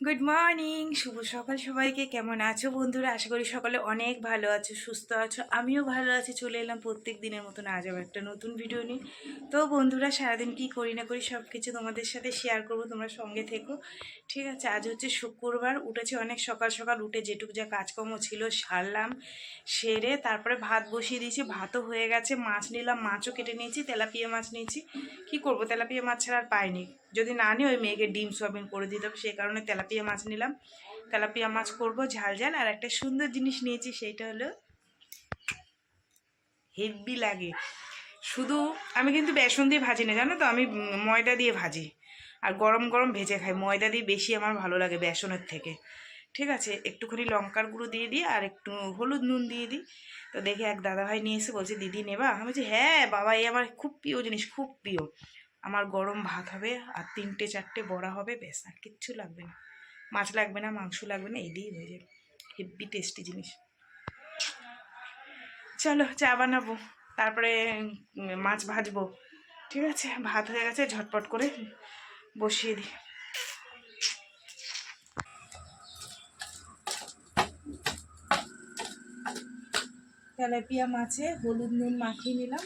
Good morning শুভ সকাল সবাইকে। কেমন আছো বন্ধুরা? আশা করি সকালে অনেক ভালো আছো, সুস্থ আছো। আমিও ভালো আছি, চলে এলাম প্রত্যেক দিনের মতন আজ আবার একটা নতুন ভিডিও নিয়ে। তো বন্ধুরা, সারাদিন কি করি না করি সব কিছু তোমাদের সাথে শেয়ার করব, তোমরা সঙ্গে থেকো। ঠিক আছে, আজ হচ্ছে শুক্রবার, উঠেছি অনেক সকাল সকাল, উঠে যেটুকু যা কাজকর্ম ছিল সারলাম, সেরে তারপরে ভাত বসিয়ে দিয়েছি, ভাতও হয়ে গেছে, মাছ নিলাম, মাছও কেটে নিয়েছি, তেলাপিয়া মাছ নিয়েছি। কি করব? তেলাপিয়া মাছ ছাড়া আর পাইনি। যদি না নিই, ওই মেয়েকে ডিম সোয়াবিন করে দিতে হবে সেই কারণে তেলাপিয়া মাছ নিলাম। তেলাপিয়া মাছ করব, ঝাল ঝাল। আর একটা সুন্দর জিনিস নিয়েছি, সেইটা হলো হেভি লাগে। শুধু আমি কিন্তু বেসন দিয়ে ভাজি না, জানো তো? আমি ময়দা দিয়ে ভাজি। আর গরম গরম ভেজে খাই। ময়দা দিয়ে বেশি আমার ভালো লাগে বেসনের থেকে। ঠিক আছে? একটুখানি লঙ্কার গুঁড়ো দিয়ে দিই আর একটু হলুদ নুন দিয়ে দিই। তো দেখে এক দাদাভাই নিয়ে এসে বলছে, দিদি নেবা? আমি বলছি হ্যাঁ বাবা, এই আমার খুব প্রিয় জিনিস, খুব প্রিয়। আমার গরম ভাত হবে আর তিনটে চারটে বড়া হবে, ব্যাস, আর কিচ্ছু লাগবে না। মাছ লাগবে না, মাংস লাগবে না এই দিয়েই হয়ে যাবে। হেভি টেস্টি জিনিস। চলো, চা বানাবো। তারপরে মাছ ভাজবো। ঠিক আছে? ভাত হয়ে গেছে, ঝটপট করে বসিয়ে দিই। তেলাপিয়া মাছে হলুদ নুন মাখিয়ে নিলাম।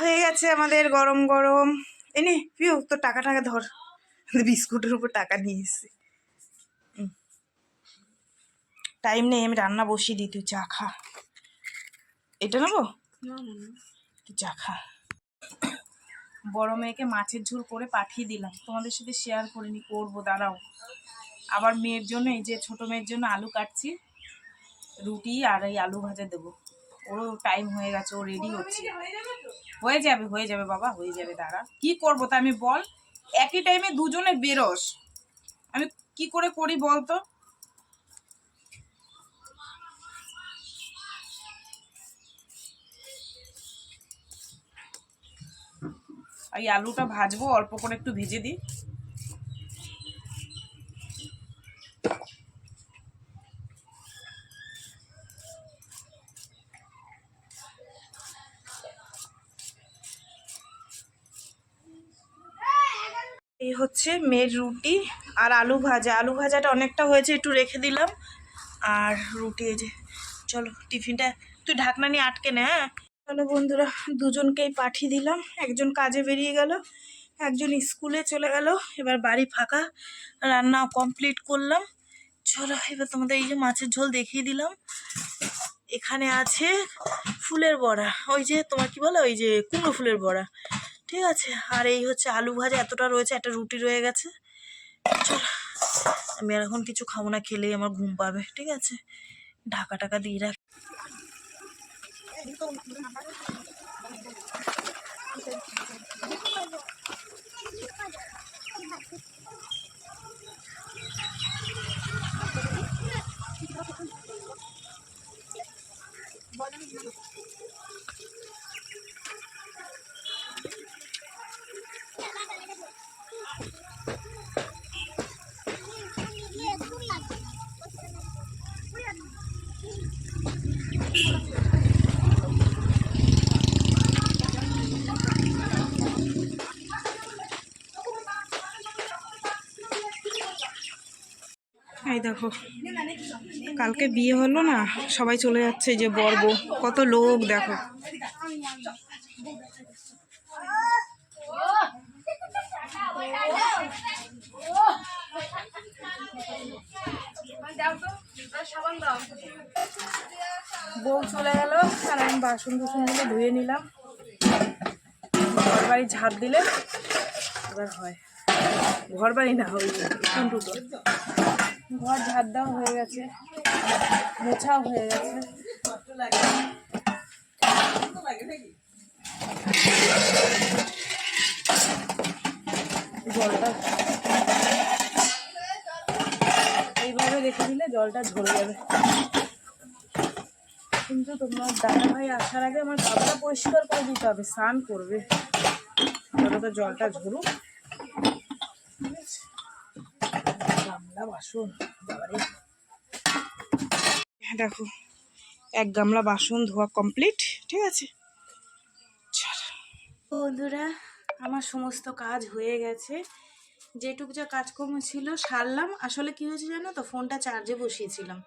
হয়ে গেছে আমাদের গরম গরম। এনে পিউ তোর টাকা টাকা ধর। বিস্কুটের উপর টাকা নিয়ে এসছি। টাইম নেই আমি রান্না বসিয়ে দিই তুই চা খা। এটা নেব? তুই চা খা। বড় মেয়েকে মাছের ঝোল করে পাঠিয়ে দিলাম। তোমাদের সাথে শেয়ার করিনি করব দাঁড়াও। আবার মেয়ের জন্য এই যে ছোট মেয়ের জন্য আলু কাটছি। রুটি আর এই আলু ভাজা দেবো। ওরও টাইম হয়ে গেছে ও রেডি হচ্ছে। হয়ে যাবে হয়ে যাবে বাবা, হয়ে যাবে, দাঁড়া। কি করব তা আমি বল? একই টাইমে দুজনে বেরোস। আমি কি করে করি বল তো? এই আলুটা ভাজবো, অল্প করে একটু ভেজে দিই। এই হচ্ছে মেয়ের রুটি আর আলু ভাজা। আলু ভাজাটা অনেকটা হয়েছে, একটু রেখে দিলাম। আর রুটি এই যে, চলো টিফিনটা তুই ঢাকনা নিয়ে আটকে নে হ্যাঁ? চলো বন্ধুরা, দুজনকেই পাঠিয়ে দিলাম। একজন কাজে বেরিয়ে গেল, একজন স্কুলে চলে গেল। এবার বাড়ি ফাঁকা রান্না কমপ্লিট করলাম। চলো এবার তোমাদের এই যে মাছের ঝোল দেখিয়ে দিলাম। এখানে আছে ফুলের বড়া। ওই যে তোমার কি বলো? ওই যে কুমড়ো ফুলের বড়া। ঠিক আছে, আর এই হচ্ছে আলু ভাজা, এতটা রয়েছে, একটা রুটি রয়ে গেছে। আমি আর এখন কিছু খাব না, খেলেই আমার ঘুম পাবে, ঠিক আছে? ঢাকা টাকা দিয়ে রাখ। এই দেখো, কালকে বিয়ে হলো না, সবাই চলে যাচ্ছে যে বর্ব কত লোক, দেখো। বউ চলে গেল, আর আমি বাসন কুসনগুলো ধুয়ে নিলাম। ঘর বাড়ি ঝাঁপ দিলে এবার হয়। ঘর বাড়ি না ওই টুনটুটো ঘর ঝাড় দেওয়া হয়ে গেছে, মোছাও হয়ে গেছে। জলটা এইভাবে রেখে দিলে জলটা ঝরে যাবে। কিন্তু তোমার দাদা ভাই আসার আগে আমার গামলা পরিষ্কার করে দিতে হবে, স্নান করবে। আপাতত জলটা ঝরুক। বাসন হ্যাঁ, দেখো এক গামলা বাসন ধোয়া কমপ্লিট ঠিক আছে? বন্ধুরা আমার সমস্ত কাজ হয়ে গেছে। যেটুকু যা কাজকর্ম ছিল সারলাম। আসলে কি হয়েছে জানো তো ফোনটা চার্জে বসিয়েছিলাম।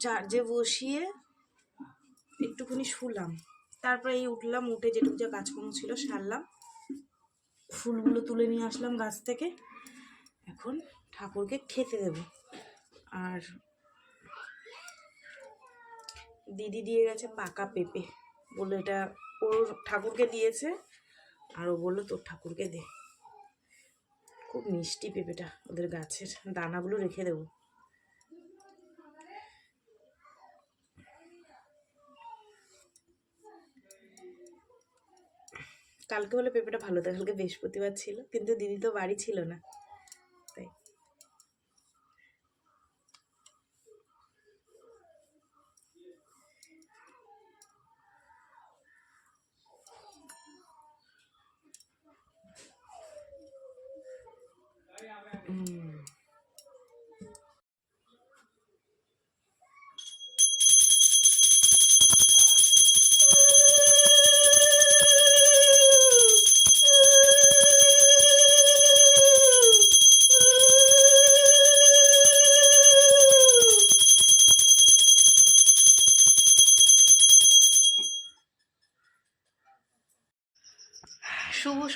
চার্জে বসিয়ে একটুখানি শুলাম। তারপরে এই উঠলাম উঠে যেটুকু যা কাজকর্ম ছিল সারলাম। ফুলগুলো তুলে নিয়ে আসলাম গাছ থেকে। এখন ঠাকুরকে খেতে দেব। আর দিদি দিয়ে গেছে পাকা পেঁপে। বলল, এটা ওর ঠাকুরকে দিয়েছে আর ও বলল, তোর ঠাকুরকে দে। খুব মিষ্টি পেঁপেটা ওদের গাছের দানাগুলো রেখে দেবো। কালকে হলে পেঁপেটা ভালো হতো, কালকে বৃহস্পতিবার ছিল, কিন্তু দিদি তো বাড়ি ছিল না।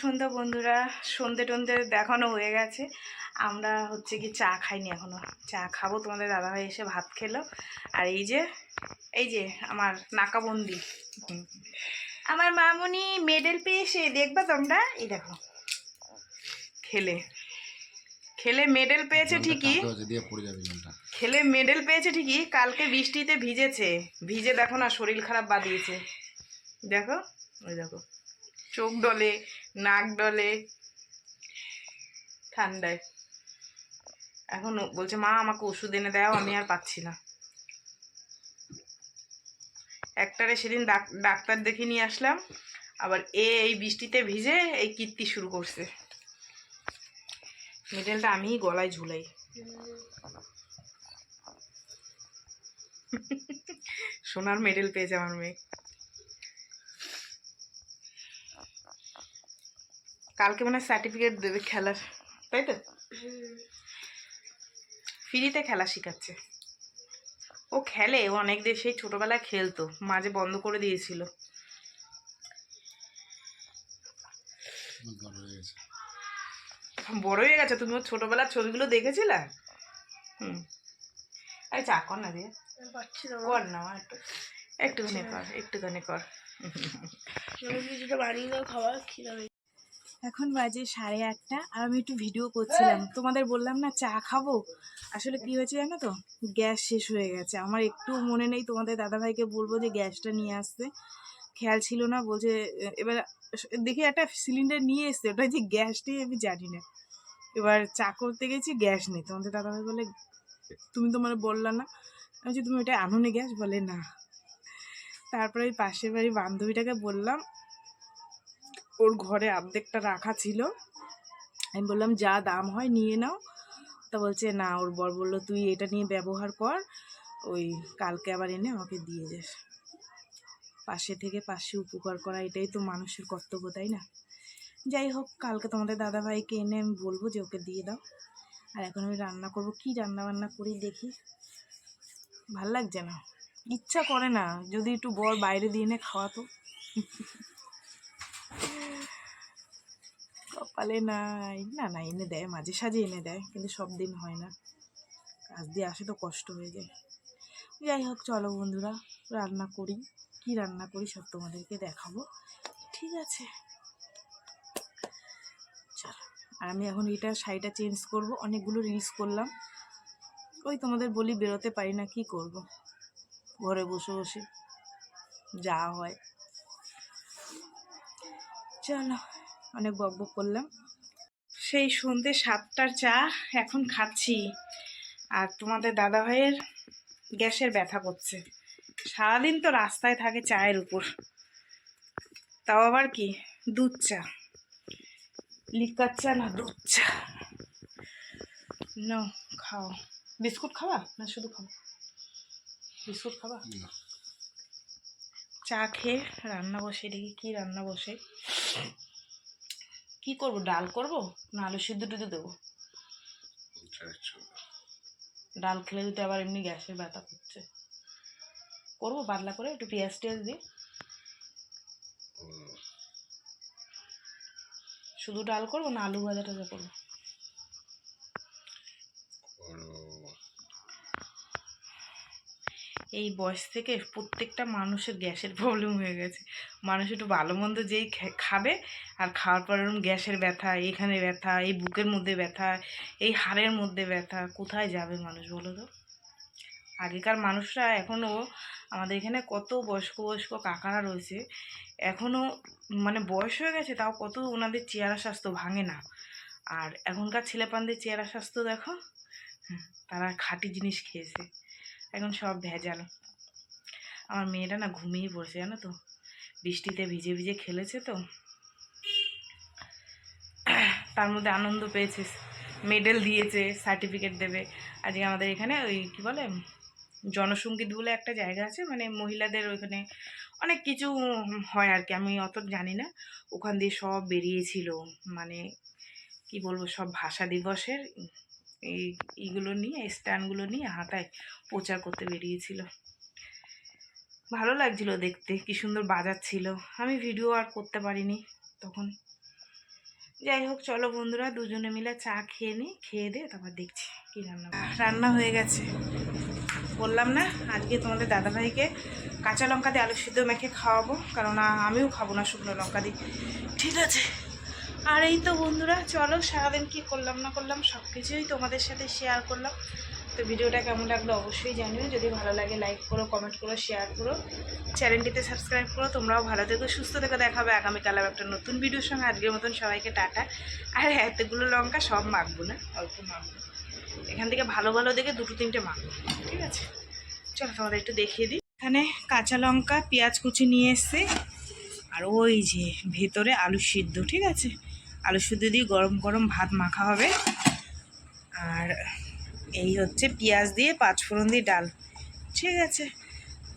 সন্ধ্যা বন্ধুরা সন্ধে টন্ধে দেখানো হয়ে গেছে। আমরা হচ্ছে কি চা খাইনি এখনও। চা খাব তোমাদের দাদাভাই এসে ভাত খেলো। আর এই যে এই যে আমার নাকাবন্দি। আমার মামুনি মেডেল পেয়ে পেয়েছে দেখবা তোমরা? এই দেখো। খেলে। খেলে মেডেল পেয়েছে ঠিকই। খেলে মেডেল পেয়েছে ঠিকই কালকে বৃষ্টিতে ভিজেছে। ভিজে দেখো না শরীর খারাপ বাদিয়েছে দেখো ওই দেখো। চোখ ডলে, নাক ডলে। ঠান্ডায়। এখন বলছে, মা, আমাকে ওষুধ এনে দাও, আমি আর পাচ্ছি না। একটারে সেদিন ডাক- ডাক্তার দেখে নিয়ে আসলাম। আবার এ এই বৃষ্টিতে ভিজে এই কীর্তি শুরু করছে। মেডেলটা আমিই গলায় ঝুলাই। সোনার মেডেল পেয়েছে আমার মেয়ে। কালকে মানে সার্টিফিকেট দেবে খেলার তাই তো? ফ্রিতে খেলা শেখাচ্ছে। ও খেলে ও অনেক দেশ সেই ছোটোবেলায় খেলতো মাঝে বন্ধ করে দিয়েছিল। বড় হয়ে গেছে। বড় হয়ে গেছে তুমি ওর ছোটোবেলার ছবিগুলো দেখেছিলে? হুম। আরে চা কর না দিয়ে কর না একটু। একটুখানি কর একটুখানি কর। এখন বাজে সাড়ে আটটা আর আমি একটু ভিডিও করছিলাম। তোমাদের বললাম না চা খাব? আসলে কি হয়েছে জানো তো? গ্যাস শেষ হয়ে গেছে। আমার একটু মনে নেই তোমাদের দাদাভাইকে বলব যে গ্যাসটা নিয়ে আসতে। খেয়াল ছিল না বলছে এবার দেখি একটা সিলিন্ডার নিয়ে এসছে ওটা যে গ্যাসটাই আমি জানি না। এবার চা করতে গেছি গ্যাস নেই। তোমাদের দাদাভাই বলে তুমি তো মানে বললা না। আমি তুমি ওটা আনো নি গ্যাস? বলে না। তারপরে ওই পাশের বাড়ির বান্ধবীটাকে বললাম ওর ঘরে অর্ধেকটা রাখা ছিল। আমি বললাম, যা দাম হয় নিয়ে নাও। তা বলছে, না, ওর বর বলল, তুই এটা নিয়ে ব্যবহার কর, ওই কালকে আবার এনে আমাকে দিয়ে যাস পাশে থেকে পাশে উপকার করা এটাই তো মানুষের কর্তব্য, তাই না? যাই হোক, কালকে তোমাদের দাদাভাইকে এনে আমি বলব যে ওকে দিয়ে দাও। আর এখন আমি রান্না করব। কি রান্না বান্না করি দেখি। ভালো লাগছে না। ইচ্ছা করে না, যদি একটু বর বাইরে দিয়ে এনে খাওয়াতো। কপালে নাই না না, এনে দেয়, মাঝে সাঝে এনে দেয়, কিন্তু সব দিন হয় না। কাজ দিয়ে আসে তো কষ্ট হয়ে যায়। যাই হোক, চলো বন্ধুরা, রান্না করি। কি রান্না করি সব তোমাদেরকে দেখাবো। ঠিক আছে। চলো, আর আমি এখন এটা শাড়িটা চেঞ্জ করব। অনেকগুলো রিলস করলাম। ওই তোমাদের বলি বেরোতে পারি না, কি করব? ঘরে বসে বসে যা হয়। চলো। অনেক বক বক করলাম। সেই সন্ধ্যে সাতটার চা এখন খাচ্ছি। আর তোমাদের দাদা ভাইয়ের গ্যাসের ব্যথা করছে। সারাদিন তো রাস্তায় থাকে চায়ের উপর। তাও আবার কি? দুধ চা। লিকার চা না দুধ চা। না খাও। বিস্কুট খাবা না শুধু খাও বিস্কুট খাবা? চা খেয়ে রান্না বসে দেখি কি রান্না বসে। কি করব? ডাল করব? না আলু সিদ্ধ টুদ্ধ দেবো? করো। ডাল খেলে দিতে আবার এমনি গ্যাসের ব্যথা করছে। করব পাতলা করে একটু পেঁয়াজ টেয়াজ দিয়ে শুধু ডাল করব না আলু ভাজা টাজা করব করো। এই বয়স থেকে প্রত্যেকটা মানুষের গ্যাসের প্রবলেম হয়ে গেছে। মানুষ একটু ভালো মন্দ যেই খাবে, আর খাওয়ার পর এরকম গ্যাসের ব্যথা এখানে ব্যথা, এই বুকের মধ্যে ব্যথা, এই হাড়ের মধ্যে ব্যথা, কোথায় যাবে মানুষ বলো তো? আগেকার মানুষরা এখনও আমাদের এখানে কত বয়স্ক বয়স্ক কাকারা রয়েছে এখনও মানে বয়স হয়ে গেছে, তাও কত ওনাদের চেহারা স্বাস্থ্য ভাঙে না। আর এখনকার ছেলেপানদের চেহারা স্বাস্থ্য দেখো তারা খাঁটি জিনিস খেয়েছে। এখন সব ভেজাল। আমার মেয়েটা না ঘুমিয়ে পড়ছে, জানো তো? বৃষ্টিতে ভিজে ভিজে খেলেছে তো। তার মধ্যে আনন্দ পেয়েছে মেডেল দিয়েছে সার্টিফিকেট দেবে। আজকে আমাদের এখানে ওই কী বলে জনসঙ্গীত বলে একটা জায়গা আছে মানে মহিলাদের ওইখানে অনেক কিছু হয় আর কি, আমি অত জানি না। ওখান দিয়ে সব বেরিয়েছিল মানে কি বলব, সব ভাষা দিবসের এই, এইগুলো নিয়ে স্ট্যান্ডগুলো নিয়ে হাতায় প্রচার করতে বেরিয়েছিল। ভালো লাগছিল দেখতে, কি সুন্দর বাজাচ্ছিল আমি ভিডিও আর করতে পারিনি তখন। যাই হোক, চলো বন্ধুরা, দুজনে মিলে চা খেয়ে নিই খেয়ে দিয়ে তারপর দেখছি কী রান্না রান্না হয়ে গেছে। বললাম না, আজকে তোমাদের দাদাভাইকে কাঁচা লঙ্কা দিয়ে আলু সিদ্ধ মেখে খাওয়াবো কারণ আমিও খাব না শুকনো লঙ্কা দিয়ে। ঠিক আছে। আর এই তো বন্ধুরা, চলো সারাদিন কি করলাম না করলাম সব কিছুই তোমাদের সাথে শেয়ার করলাম। তো ভিডিওটা কেমন লাগল অবশ্যই জানিও, যদি ভালো লাগে লাইক করো কমেন্ট করো শেয়ার করো। চ্যানেলটিতে সাবস্ক্রাইব করো, তোমরাও ভালো থেকো, সুস্থ থেকো দেখাবে আগামীকাল একটা নতুন ভিডিওর সঙ্গে। আজকের মতন সবাইকে টাটা। আর এতগুলো লঙ্কা সব মাখবো না, অল্প মাখবো। এখান থেকে ভালো ভালো দেখে দুটো তিনটে মাখবো, ঠিক আছে? চলো তোমাদের একটু দেখিয়ে দিই। এখানে কাঁচা লঙ্কা, পেঁয়াজ কুচি নিয়ে এসছি। আর ওই যে ভেতরে আলু সিদ্ধ, ঠিক আছে? আলু সিদ্ধ দিয়ে গরম গরম ভাত মাখা হবে। আর এই হচ্ছে পেঁয়াজ দিয়ে পাঁচফোড়ন দিয়ে ডাল। ঠিক আছে।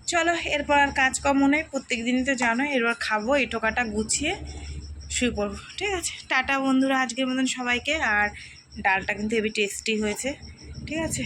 চলো, এরপর আর কাজ কম নেই, প্রত্যেক দিনই তো জানো এরপর খাব, এই টোকাটা গুছিয়ে শুয়ে পড়ব। ঠিক আছে। টাটা বন্ধুরা আজকের মতন সবাইকে, আর ডালটা কিন্তু হেবি টেস্টি হয়েছে। ঠিক আছে।